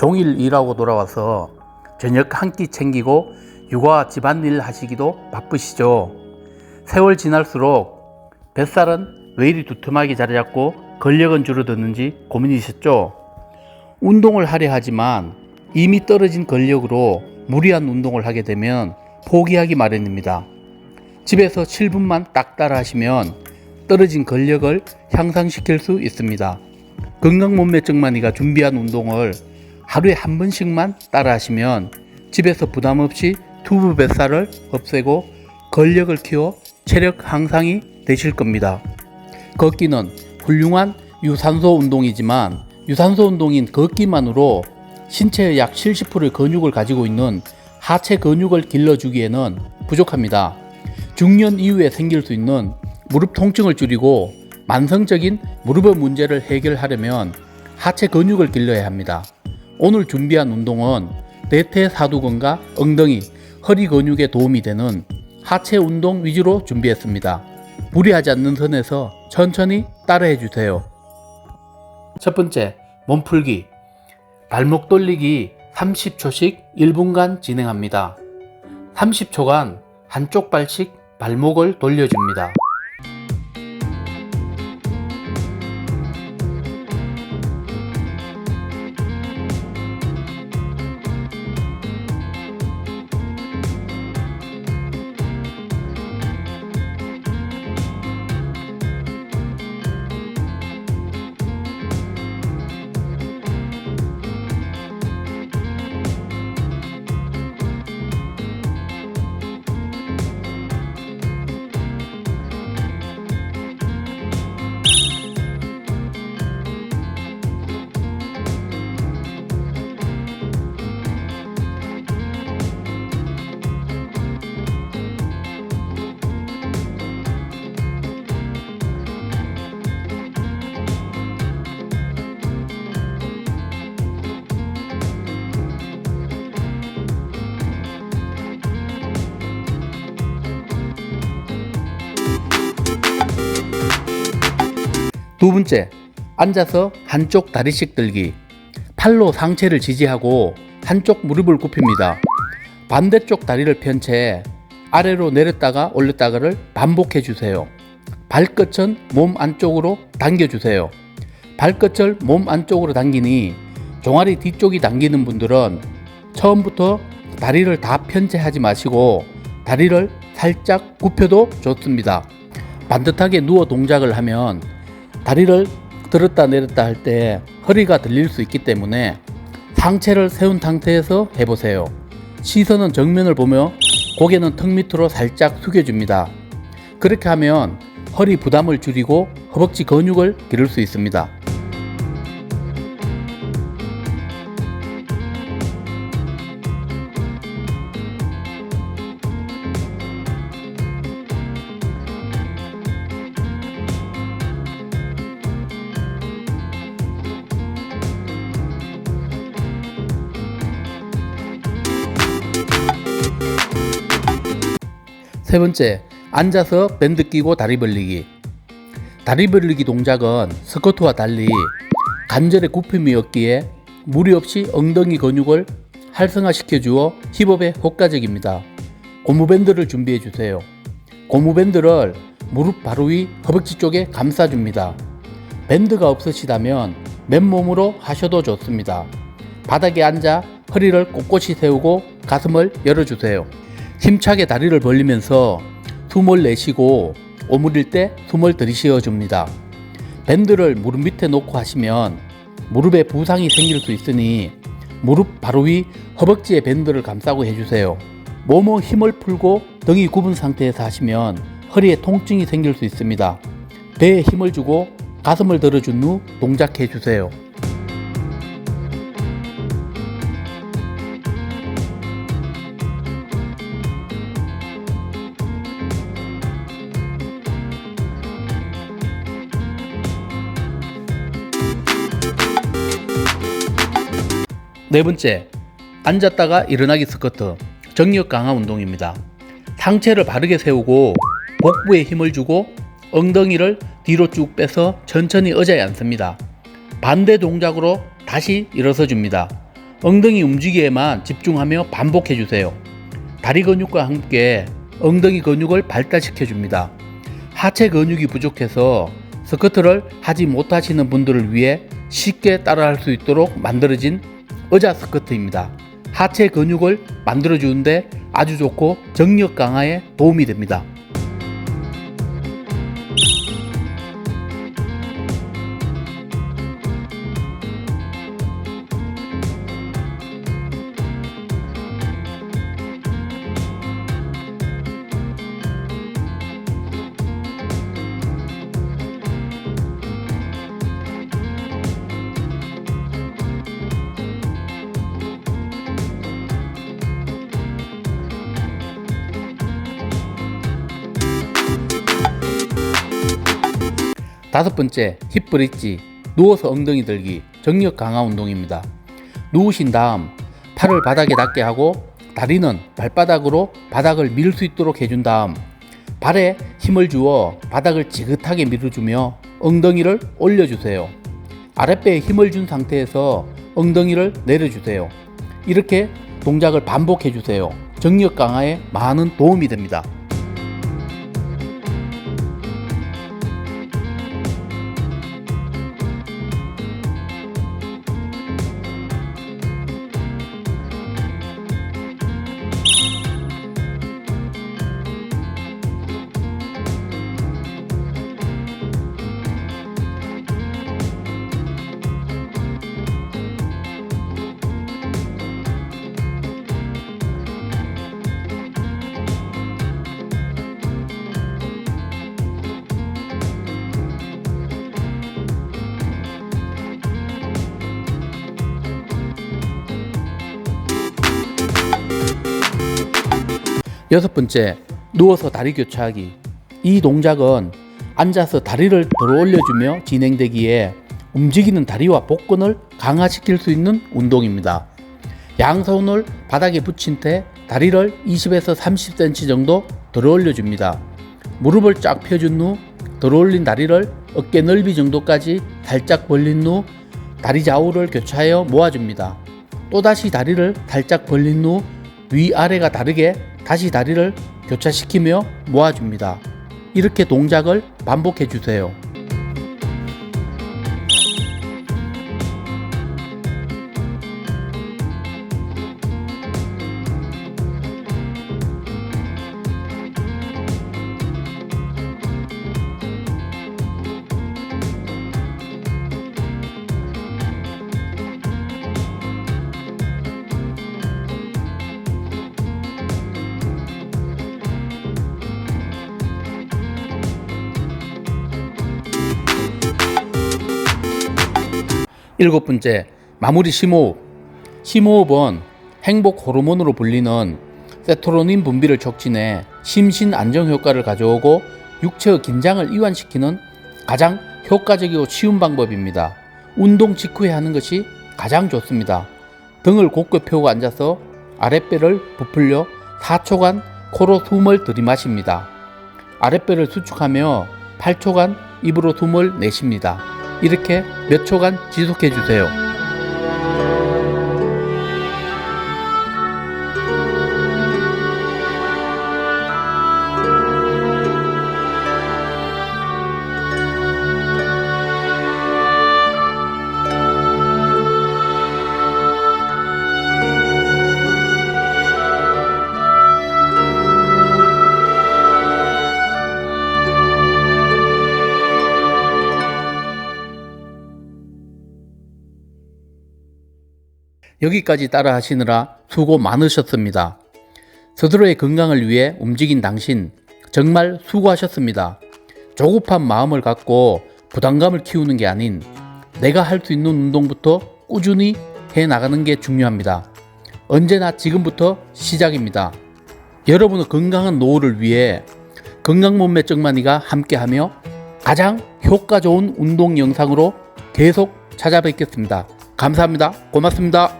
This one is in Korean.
종일 일하고 돌아와서 저녁 한 끼 챙기고 육아 집안일 하시기도 바쁘시죠. 세월 지날수록 뱃살은 왜 이리 두툼하게 자리 잡고 근력은 줄어드는지 고민이셨죠. 운동을 하려 하지만 이미 떨어진 근력으로 무리한 운동을 하게 되면 포기하기 마련입니다. 집에서 7분만 딱 따라 하시면 떨어진 근력을 향상시킬 수 있습니다. 건강 몸매증만이가 준비한 운동을 하루에 한 번씩만 따라 하시면 집에서 부담 없이 투부 뱃살을 없애고 근력을 키워 체력 향상이 되실 겁니다. 걷기는 훌륭한 유산소 운동이지만 유산소 운동인 걷기만으로 신체의 약 70%의 근육을 가지고 있는 하체 근육을 길러주기에는 부족합니다. 중년 이후에 생길 수 있는 무릎 통증을 줄이고 만성적인 무릎의 문제를 해결하려면 하체 근육을 길러야 합니다. 오늘 준비한 운동은 대퇴사두근과 엉덩이, 허리 근육에 도움이 되는 하체 운동 위주로 준비했습니다. 무리하지 않는 선에서 천천히 따라해 주세요. 첫 번째, 몸풀기. 발목 돌리기 30초씩 1분간 진행합니다. 30초간 한쪽 발씩 발목을 돌려줍니다. 두 번째, 앉아서 한쪽 다리씩 들기. 팔로 상체를 지지하고 한쪽 무릎을 굽힙니다. 반대쪽 다리를 편 채 아래로 내렸다가 올렸다가를 반복해 주세요. 발끝은 몸 안쪽으로 당겨 주세요. 발끝을 몸 안쪽으로 당기니 종아리 뒤쪽이 당기는 분들은 처음부터 다리를 다 편체하지 마시고 다리를 살짝 굽혀도 좋습니다. 반듯하게 누워 동작을 하면 다리를 들었다 내렸다 할 때 허리가 들릴 수 있기 때문에 상체를 세운 상태에서 해보세요. 시선은 정면을 보며 고개는 턱 밑으로 살짝 숙여줍니다. 그렇게 하면 허리 부담을 줄이고 허벅지 근육을 기를 수 있습니다. 세 번째, 앉아서 밴드 끼고 다리 벌리기. 다리 벌리기 동작은 스쿼트와 달리 관절의 굽힘이 없기에 무리 없이 엉덩이 근육을 활성화시켜 주어 힙업에 효과적입니다. 고무밴드를 준비해 주세요. 고무밴드를 무릎 바로 위 허벅지 쪽에 감싸 줍니다. 밴드가 없으시다면 맨몸으로 하셔도 좋습니다. 바닥에 앉아 허리를 꼿꼿이 세우고 가슴을 열어주세요. 힘차게 다리를 벌리면서 숨을 내쉬고 오므릴 때 숨을 들이쉬어 줍니다. 밴드를 무릎 밑에 놓고 하시면 무릎에 부상이 생길 수 있으니 무릎 바로 위 허벅지에 밴드를 감싸고 해주세요. 몸의 힘을 풀고 등이 굽은 상태에서 하시면 허리에 통증이 생길 수 있습니다. 배에 힘을 주고 가슴을 들어준 후 동작해 주세요. 네 번째, 앉았다가 일어나기 스쿼트. 정력 강화 운동입니다. 상체를 바르게 세우고 복부에 힘을 주고 엉덩이를 뒤로 쭉 빼서 천천히 의자에 앉습니다. 반대 동작으로 다시 일어서 줍니다. 엉덩이 움직이에만 집중하며 반복해 주세요. 다리 근육과 함께 엉덩이 근육을 발달시켜 줍니다. 하체 근육이 부족해서 스쿼트를 하지 못하시는 분들을 위해 쉽게 따라할 수 있도록 만들어진 의자 스쿼트입니다. 하체 근육을 만들어 주는데 아주 좋고 정력 강화에 도움이 됩니다. 다섯 번째, 힙 브릿지, 누워서 엉덩이 들기, 정력 강화 운동입니다. 누우신 다음 팔을 바닥에 닿게 하고 다리는 발바닥으로 바닥을 밀 수 있도록 해준 다음 발에 힘을 주어 바닥을 지긋하게 밀어주며 엉덩이를 올려주세요. 아랫배에 힘을 준 상태에서 엉덩이를 내려주세요. 이렇게 동작을 반복해 주세요. 정력 강화에 많은 도움이 됩니다. 여섯 번째, 누워서 다리 교차하기. 이 동작은 앉아서 다리를 들어 올려주며 진행되기에 움직이는 다리와 복근을 강화시킬 수 있는 운동입니다. 양손을 바닥에 붙인 채 다리를 20에서 30cm 정도 들어 올려줍니다. 무릎을 쫙 펴준 후 들어 올린 다리를 어깨 넓이 정도까지 살짝 벌린 후 다리 좌우를 교차하여 모아줍니다. 또다시 다리를 살짝 벌린 후 위아래가 다르게 다시 다리를 교차시키며 모아줍니다. 이렇게 동작을 반복해 주세요. 일곱 번째, 마무리 심호흡. 심호흡은 행복 호르몬으로 불리는 세토로닌 분비를 촉진해 심신 안정 효과를 가져오고 육체의 긴장을 이완시키는 가장 효과적이고 쉬운 방법입니다. 운동 직후에 하는 것이 가장 좋습니다. 등을 곧게 펴고 앉아서 아랫배를 부풀려 4초간 코로 숨을 들이마십니다. 아랫배를 수축하며 8초간 입으로 숨을 내쉽니다. 이렇게 몇 초간 지속해 주세요. 여기까지 따라 하시느라 수고 많으셨습니다. 스스로의 건강을 위해 움직인 당신 정말 수고하셨습니다. 조급한 마음을 갖고 부담감을 키우는 게 아닌 내가 할 수 있는 운동부터 꾸준히 해 나가는 게 중요합니다. 언제나 지금부터 시작입니다. 여러분의 건강한 노후를 위해 건강 몸매 정만이가 함께하며 가장 효과 좋은 운동 영상으로 계속 찾아뵙겠습니다. 감사합니다. 고맙습니다.